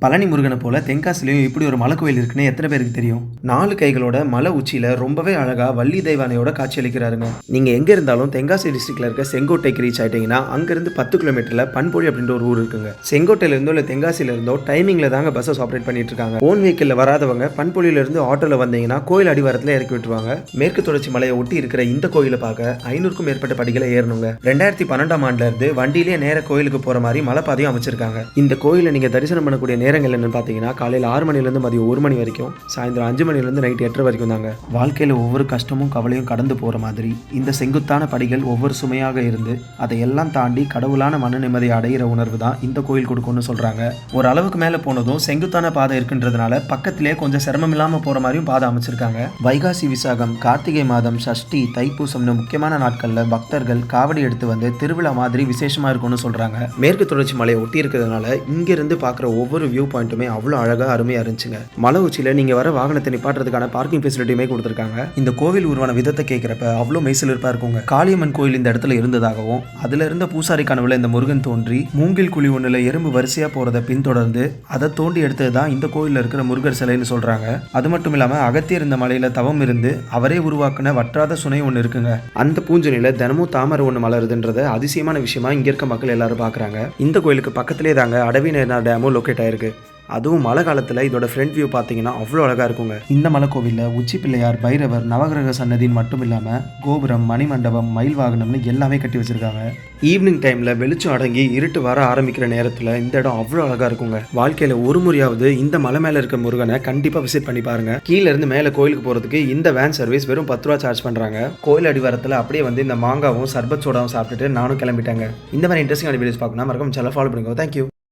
பழனி முருகனை போல தென்காசிலையும் இப்படி ஒரு மலை கோயில் இருக்குன்னு எத்தனை பேருக்கு தெரியும்? நாலு கைகளோட மலை உச்சியில ரொம்பவே அழகா வள்ளி தெய்வானையோட காட்சி அளிக்கிறாருங்க. நீங்க எங்க இருந்தாலும் தென்காசி டிஸ்ட்ரிக்ட்ல இருக்க செங்கோட்டைக்கு ரீச் ஆயிட்டீங்கன்னா அங்கிருந்து பத்து கிலோமீட்டர்ல பண்பொழி அப்படின்ற ஒரு ஊர் இருக்குங்க. செங்கோட்டையில இருந்தோ இல்ல தென்காசியில இருந்தோ டைமிங்ல தாங்க பஸ்ஸஸ் ஆப்ரேட் பண்ணிட்டு இருக்காங்க. ஓன் வெஹிக்கிள் வராதவங்க பண்பொழியில இருந்து ஆட்டோல வந்தீங்கன்னா கோயில் அடிவாரத்துல இறக்கி விட்டுருவாங்க. மேற்கு தொடர்ச்சி மலையை ஒட்டி இருக்கிற இந்த கோயிலை பார்க்க ஐநூறுக்கும் மேற்பட்ட படிகளை ஏறணுங்க. ரெண்டாயிரத்தி பன்னெண்டாம் ஆண்டுல இருந்து வண்டியிலேயே நேர கோயிலுக்கு போற மாதிரி மலைப்பாதையும் அமைச்சிருக்காங்க. இந்த கோயிலை நீங்க தரிசனம் பண்ணக்கூடிய நேரங்கள் என்னன்னு பார்த்தீங்கன்னா காலையில் ஆறு மணிலேருந்து மதியம் ஒரு மணி வரைக்கும் சாயந்தரம் அஞ்சு மணிலேருந்து நைட் எட்டரை வரைக்கும் தாங்க. வாழ்க்கையில் ஒவ்வொரு கஷ்டமும் கவலையும் கடந்து போகிற மாதிரி இந்த செங்குத்தான படிகள் ஒவ்வொரு சுமையாக இருந்து அதையெல்லாம் தாண்டி கடவுளான மன நிம்மதி அடையிற உணர்வு தான் இந்த கோயில் கொடுக்கும்னு சொல்கிறாங்க ஒரு அளவுக்கு மேலே போனதும் செங்குத்தான பாதை இருக்குன்றதுனால பக்கத்திலே கொஞ்சம் சிரமம் இல்லாமல் போகிற மாதிரியும் பாதை அமைச்சிருக்காங்க. வைகாசி விசாகம் கார்த்திகை மாதம் சஷ்டி தைப்பூசம்னு முக்கியமான நாட்களில் பக்தர்கள் காவடி எடுத்து வந்து திருவிழா மாதிரி விசேஷமாக இருக்கும்னு சொல்கிறாங்க மேற்கு தொடர்ச்சி மலையை ஒட்டி இருக்கிறதுனால இங்கிருந்து பார்க்குற ஒவ்வொரு வியூ பாயிண்ட்டுமே அவ்வளோ அழகாக அருமையாக இருந்துச்சுங்க. மலை உச்சியில் நீங்கள் வர வாகனத்தை நிப்பாட்டுறதுக்கான பார்க்கிங் ஃபெசிலிட்டியுமே கொடுத்துருக்காங்க. இந்த கோவில் உருவான விதத்தை கேட்குறப்ப அவ்வளோ மெய்சிலிருப்பாக இருக்குங்க. காளியம்மன் கோயில் இந்த இடத்துல இருந்ததாகவும் அதில் இருந்த பூசாரி கனவுல இந்த முருகன் தோன்றி மூங்கில் குழி ஒன்றில் எறும்பு வரிசையாக போகிறத பின்தொடர்ந்து அதை தோண்டி எடுத்தது தான் இந்த கோயிலில் இருக்கிற முருகர் சிலைன்னு சொல்கிறாங்க அது மட்டும் இல்லாமல் அகத்தியர் இந்த மலையில் தவம் இருந்து அவரே உருவாக்குன வற்றாத சுனை ஒன்று இருக்குங்க. அந்த பூஞ்சனையில் தினமும் தாமரை ஒன்று மலருதுன்றத அதிசயமான விஷயமா இங்கே இருக்க மக்கள் எல்லாரும் பார்க்குறாங்க இந்த கோயிலுக்கு பக்கத்திலே தாங்க அடவிநேனா டேமும் லொக்கேட் ஆயிருக்கு. அதுவும் மழை காலத்தில் இதோட ஃப்ரண்ட் வியூ பார்த்தீங்கன்னா அவ்வளோ அழகாக இருக்குங்க. இந்த மலை கோவிலில் உச்சி பிள்ளையார் பைரவர் நவகிரக சன்னதின்னு மட்டும் இல்லாமல் கோபுரம் மணிமண்டபம் மயில் வாகனம்னு எல்லாமே கட்டி வச்சிருக்காங்க. ஈவினிங் டைமில் வெளிச்சம் அடங்கி இருட்டு வர ஆரம்பிக்கிற நேரத்தில் இந்த இடம் அவ்வளோ அழகாக இருக்குங்க. வாழ்க்கையில் ஒரு முறையாவது இந்த மலை மேலே இருக்க முருகனை கண்டிப்பாக விசிட் பண்ணி பாருங்க. கீழே இருந்து மேலே கோயிலுக்கு போகிறதுக்கு இந்த வேன் சர்வீஸ் வெறும் பத்து ரூபா சார்ஜ் பண்ணுறாங்க கோயில் அடிவாரத்தில் அப்படியே வந்து இந்த மாங்காவும் சர்பத் சோடாவும் சாப்பிட்டுட்டு நானும் கிளம்பிட்டாங்க. இந்த மாதிரி இன்ட்ரெஸ்டிங்கான வீடியோஸ் பார்க்கணும் மறக்காம சேனல் ஃபாலோ பண்ணுங்க தேங்க்யூ